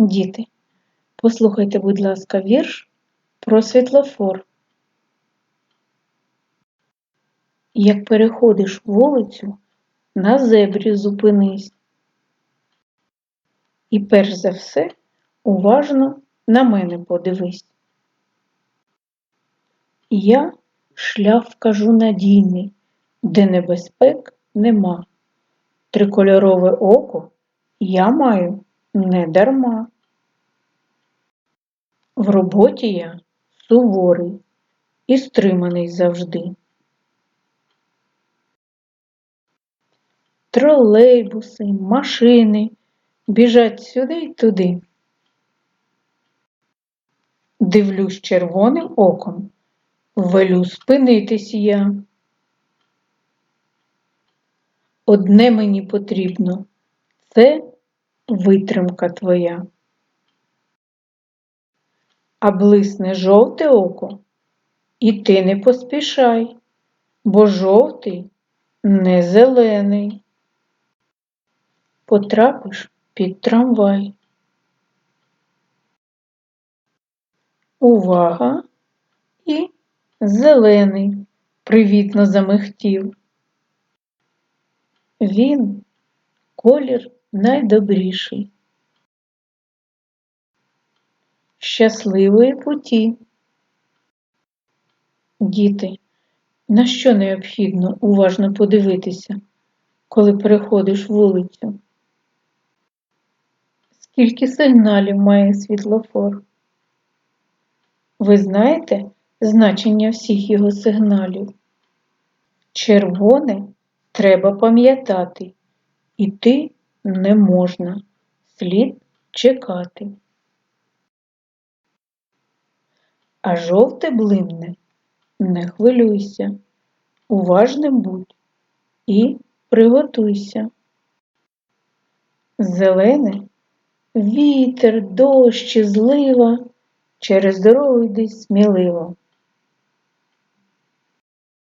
Діти, послухайте, будь ласка, вірш про світлофор. Як переходиш вулицю, на зебрі зупинись. І перш за все уважно на мене подивись. Я шлях вкажу надійний, де небезпек нема. Трикольорове око я маю не дарма. В роботі я суворий і стриманий завжди. Тролейбуси, машини біжать сюди й туди. Дивлюсь червоним оком, велю спинитись я. Одне мені потрібно це витримка твоя. А блисне жовте око, і ти не поспішай, бо жовтий не зелений. Потрапиш під трамвай. Увага! І зелений привітно замихтів. Він колір найдобріший. Щасливої путі. Діти, на що необхідно уважно подивитися, коли переходиш вулицю? Скільки сигналів має світлофор? Ви знаєте значення всіх його сигналів? Червоне треба пам'ятати, іти не можна, слід чекати. А жовте блимне, не хвилюйся, уважним будь і приготуйся. Зелене вітер, дощ і злива через дорогу йди сміливо.